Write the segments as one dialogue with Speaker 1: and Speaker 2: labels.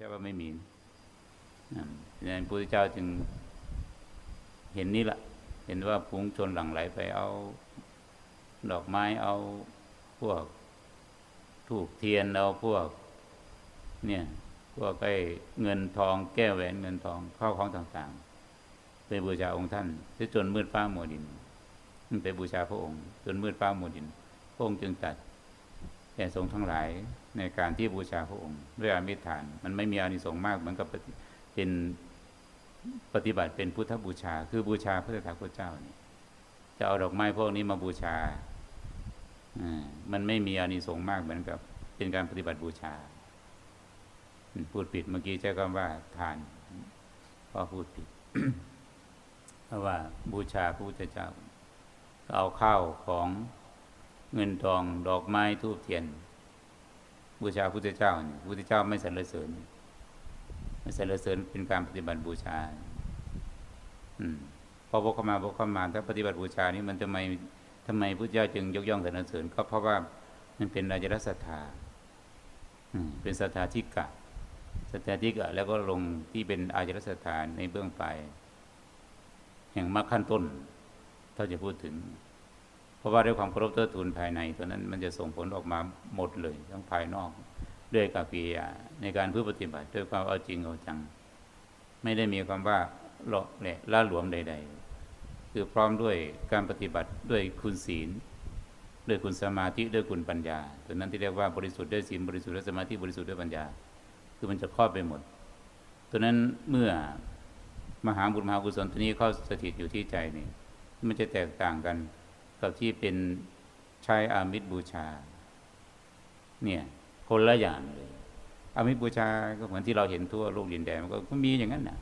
Speaker 1: ใช่ว่าไม่มีนะดังนั้นพระพุทธเจ้าจึงเห็นนี่แหละ เห็นว่าพุงชนหลั่งไหลไปเอาดอกไม้เอาพวกถูกเทียนเอาพวก เนี่ยพวกไอ้เงินทองแก้วแหวนเงินทองข้าวของต่างๆไปบูชาองค์ท่านที่จนมืดฟ้าหมวดินไปบูชาพระองค์ จนมืดฟ้าหมวดิน พระองค์จึงตัดแก่สงฆ์ทั้งหลาย ในการที่บูชาพระองค์ด้วยอามิฐาน มันไม่มีอานิสงส์มากเหมือนกับเป็นปฏิบัติเป็นพุทธบูชา คือบูชาพระตถาคตเจ้านี่จะเอาดอกไม้พวกนี้มาบูชาอ่ามันไม่มีอานิสงส์มากเหมือนกับ เป็นการปฏิบัติบูชา พูดผิดเมื่อกี้ใช้คำว่าทานก็พูดผิดเพราะว่าบูชาพระพุทธเจ้า เอาข้าวของเงินทองดอกไม้ทูบเทียน บูชาพุทธเจ้าเนี่ยพุทธเจ้าไม่สรรเสริญไม่สรรเสริญเป็นการปฏิบัติบูชา อืมพอพกเข้ามาพกเข้ามาถ้าปฏิบัติบูชานี้มันทำไมทำไมพระเจ้าจึงยกย่องสรรเสริญก็เพราะว่ามันเป็นราชรศรัทธาเป็นศรัทธาที่กะศรัทธาที่กะ แล้วก็ลงที่เป็นอาจรศรัทธาในเบื้องปลายแห่งมรรคขั้นต้น ถ้าจะพูดถึง เพราะว่าด้วยความเคารพเทิดทูนภายในตัวนั้นมันจะส่งผลออกมาหมดเลยทั้งภายนอกด้วยกับกิริยาในการเพื่อปฏิบัติด้วยความเอาจริงเอาจัง ไม่ได้มีความว่าหลอกแหละล่าหลวมใด ๆ คือพร้อมด้วยการปฏิบัติด้วยคุณศีลด้วยคุณสมาธิด้วยคุณปัญญาตัวนั้นที่เรียกว่าบริสุทธิ์ด้วยศีลบริสุทธิ์ด้วยสมาธิบริสุทธิ์ด้วยปัญญา คือมันจะครอบไปหมดตัวนั้นเมื่อมหาบุญมหากุศลตัวนี้เข้าสถิตอยู่ที่ใจนี่มันจะแตกต่างกัน กับที่เป็นใช้อามิตรบูชา เนี่ยคนละอย่างเลย อามิตรบูชาก็เหมือนที่เราเห็นทั่วโลกดินแดนมันก็มีอย่างนั้นนะ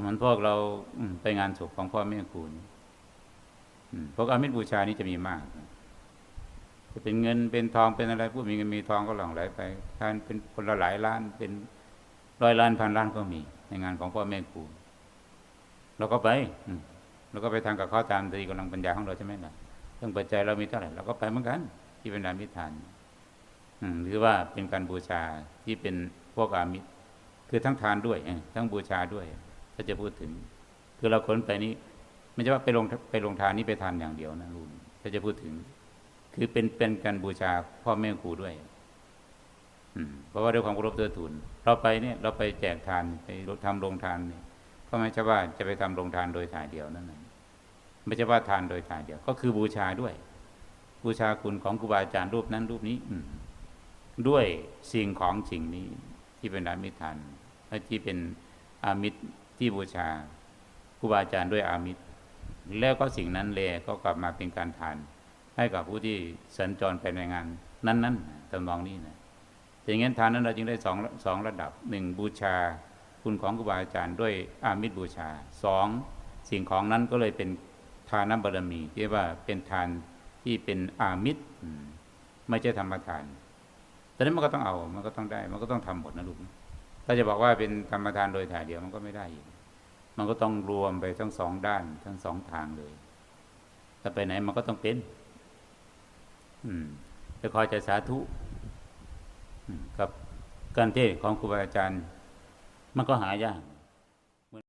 Speaker 1: เหมือนพวกเราไปงานศพของพ่อแม่ครูนพวกอามิตรบูชานี่จะมีมากจะเป็นเงินเป็นทองเป็นอะไรผู้มีเงินมีทองก็หลั่งไหลไปทานเป็นคนละหลายล้านเป็นร้อยล้านพันล้านก็มี ในงานของพ่อแม่ครูเราก็ไปอื เราก็ไปทางกับข้อตามตีกำลังปัญญาของเราใช่ไหมล่ะเรื่องปัจจัยเรามีเท่าไหร่เราก็ไปเหมือนกัน ที่เป็นอามิตรทานหรือว่าเป็นการบูชาที่เป็นพวกอามิตรคือทั้งทานด้วยทั้งบูชาด้วย ถ้าจะพูดถึง คือเราขนไปนี้ไม่ใช่ว่าไปลงไปลงทานนี่ไปทานอย่างเดียวนะลุงถ้าจะพูดถึง คือเป็นเป็นการบูชาพ่อแม่ครูด้วยอืมเพราะว่าด้วยความเคารพเทิดทูนเราไปเนี่ยเราไปแจกทานไปทำโรงทานเนี่ย ก็ไม่ใช่ว่าจะไปทำโรงทานโดยถ่ายเดียวนั่นเองไม่ใช่ว่าทานโดยถ่ายเดียว ก็คือบูชาด้วย บูชาคุณของครูบาอาจารย์รูปนั้นรูปนี้ อืด้วยสิ่งของสิ่งนี้ที่เป็นอามิตรทานและที่เป็นอามิตรที่บูชาครูบาอาจารย์ด้วยอามิตรแล้วก็สิ่งนั้นเลยก็กลับมาเป็นการทาน ให้กับผู้ที่สัญจรไปในงาน นั้นๆตำนองนี้นะอย่างนั้นทานนั้นเราจึงได้สองสองระดับหนึ่งบูชา คุณของครูบาอาจารย์ด้วยอามิตรบูชาสองสิ่งของนั้นก็เลยเป็นทานบารมีที่ว่าเป็นทานที่เป็นอามิตรไม่ใช่ธรรมทานแตอนนี้มันก็ต้องเอา มันก็ต้องได้ มันก็ต้องทำหมดนะลูกถ้าจะบอกว่าเป็นธรรมทานโดยถ่ายเดียวมันก็ไม่ได้อีกมันก็ต้องรวมไปทั้งสองด้านทั้งสองทางเลยถ้าไปไหนมันก็ต้องเป็น อืมจะคอยจะสาธุกับการเทศของครูบาอาจารย์ มันก็หายาก